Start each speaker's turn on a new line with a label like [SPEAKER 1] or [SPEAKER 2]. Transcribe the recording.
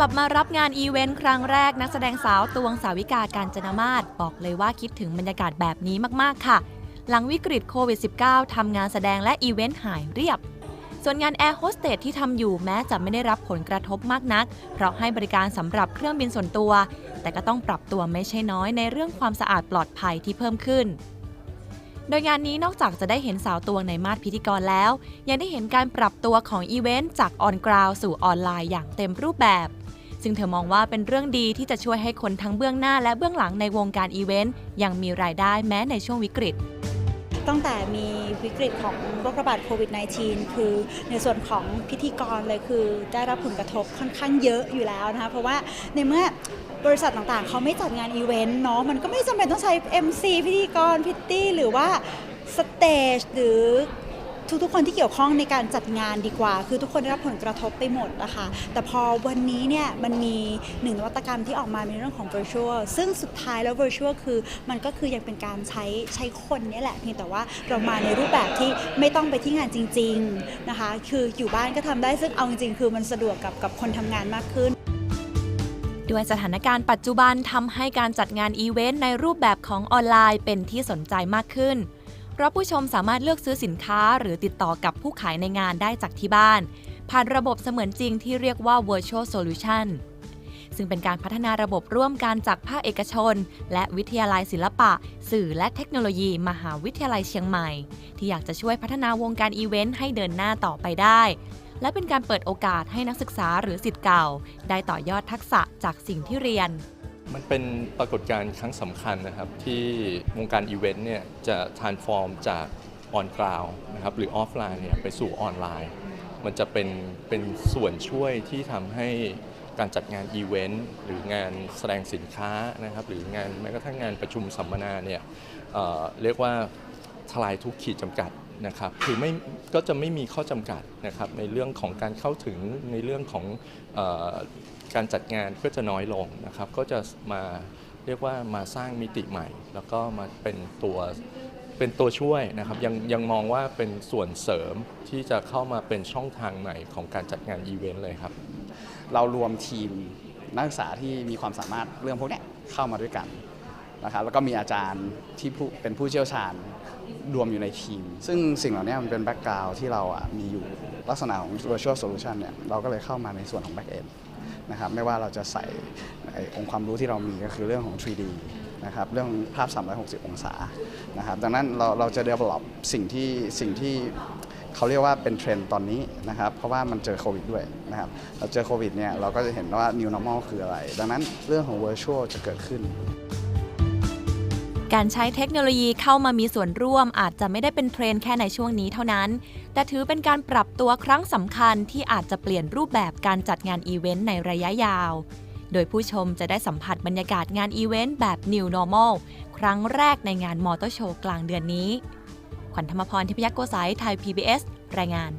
[SPEAKER 1] กลับมารับงานอีเวนต์ครั้งแรกนักแสดงสาวตวงสาวิกาการจนามาศบอกเลยว่าคิดถึงบรรยากาศแบบนี้มาก ๆ ค่ะ หลังวิกฤตโควิด -19 ทำงานแสดงและอีเวนต์หายเรียบ ส่วนงานแอร์โฮสเตสที่ทำอยู่แม้จะไม่ได้รับผลกระทบมากนัก เพราะให้บริการสำหรับเครื่องบินส่วนตัว แต่ก็ต้องปรับตัวไม่ใช่น้อยในเรื่องความสะอาดปลอดภัยที่เพิ่มขึ้นโดยงานนี้นอกจากจะได้เห็นสาวตวงในมาดพิธีกรแล้ว ยังได้เห็นการปรับตัวของอีเวนต์จากออนกราวสู่ออนไลน์อย่างเต็มรูปแบบ ซึ่งเธอมองว่าเป็นเรื่องดีที่จะช่วยให้คนทั้งเบื้องหน้าและเบื้องหลังในวงการอีเวนต์ยังมีรายได้แม้ในช่วงวิกฤต
[SPEAKER 2] ตั้งแต่มีวิกฤตของโรคระบาดโควิด -19 คือในส่วนของพิธีกรเลยคือได้รับผลกระทบค่อนข้างเยอะอยู่แล้วนะคะเพราะว่าในเมื่อบริษัทต่างๆ เขาไม่จัดงานอีเวนต์เนาะมันก็ไม่จำเป็นต้องใช้ MC พิธีกรพิตตี้หรือว่าสเตจหรือ ทุกๆ คนที่เกี่ยวข้องในการจัดงานดีกว่า คือทุกคนได้รับผลกระทบไปหมดนะคะแต่พอวันนี้เนี่ยมันมีหนึ่งนวัตกรรมที่ออกมาในเรื่องของ virtual ซึ่งสุดท้ายแล้ว virtual คือมันก็คือยังเป็นการใช้ใช้คนนี่แหละเพียงแต่ว่าเรามาในรูปแบบที่ไม่ต้องไปที่งานจริงๆนะคะคืออยู่บ้านก็ทำได้ซึ่งเอาจริงๆ คือมันสะดวกกับกับคนทำงานมากขึ้น
[SPEAKER 1] ด้วยสถานการณ์ปัจจุบันทำให้การจัดงานอีเวนต์ในรูปแบบของออนไลน์เป็นที่สนใจมากขึ้น เพราะผู้ชมสามารถเลือกซื้อสินค้าหรือติดต่อกับผู้ขายในงานได้จากที่บ้าน ผ่านระบบเสมือนจริงที่เรียกว่า virtual solution ซึ่งเป็นการพัฒนาระบบร่วมกันจากภาคเอกชน และวิทยาลัยศิลปะ สื่อและเทคโนโลยี มหาวิทยาลัยเชียงใหม่ ที่อยากจะช่วยพัฒนาวงการอีเวนต์ให้เดินหน้าต่อไปได้ และเป็นการเปิดโอกาสให้นักศึกษาหรือสิทธิ์เก่า ได้ต่อยอดทักษะจากสิ่งที่เรียน
[SPEAKER 3] มันเป็นปรากฏการณ์ครั้งสำคัญนะครับ ที่วงการอีเวนต์เนี่ยจะ transform จากออนกราวนะครับหรือออฟไลน์เนี่ยไปสู่ออนไลน์ มันจะเป็นเป็นส่วนช่วยที่ทำให้การจัดงานอีเวนต์หรืองานแสดงสินค้านะครับหรืองานแม้กระทั่งงานประชุมสัมมนาเนี่ยเเรียกว่าทลายทุกขีดจำกัด นะครับคือไม่ก็จะไม่มีข้อจำกัดนะครับในเรื่องของการเข้าถึงในเรื่องของออการจัดงานก็จะน้อยลงนะครับก็จะมาเรียกว่ามาสร้างมิติใหม่ แล้วก็มาเป็นตัวเป็นตัวช่วยนะครับยังยังมองว่าเป็นส่วนเสริมที่จะเข้ามาเป็นช่องทางใหม่ของการจัดงานอีเวนต์เลยครับ
[SPEAKER 4] เรารวมทีมนักศึกษาที่มีความสามารถเรื่องพวกนี้เข้ามาด้วยกัน นะครับแล้วก็มีอาจารย์ที่ผู้เป็นผู้เชี่ยวชาญรวมอยู่ในทีม ซึ่งสิ่งเหล่านี้มันเป็นแบ็กกราวที่เราอะมีอยู่ลักษณะของ virtual solution เนี่ยเราก็เลยเข้ามาในส่วนของ back end นะครับไม่ว่าเราจะใส่ไอ้องค์ความรู้ที่เรามีก็คือเรื่องของ 3D นะครับเรื่องภาพ 360 องศานะครับดังนั้นเราเราจะ develop สิ่งที่สิ่งที่เขาเรียกว่าเป็นเทรนด์ตอนนี้นะครับเพราะว่ามันเจอโควิดด้วยนะครับเราเจอโควิดเนี่ยเราก็จะเห็นว่า new normal คืออะไร ดังนั้นเรื่องของ virtual จะเกิดขึ้น
[SPEAKER 1] การใช้เทคโนโลยีเข้ามามีส่วนร่วมอาจจะไม่ได้เป็นเทรนแค่ในช่วงนี้เท่านั้น แต่ถือเป็นการปรับตัวครั้งสำคัญที่อาจจะเปลี่ยนรูปแบบการจัดงานอีเวนต์ในระยะยาว โดยผู้ชมจะได้สัมผัสบรรยากาศงานอีเวนต์แบบ New Normal ครั้งแรกในงานมอเตอร์โชว์กลางเดือนนี้ ขวัญธรรมพรทิพยโกไซไทย PBS รายงาน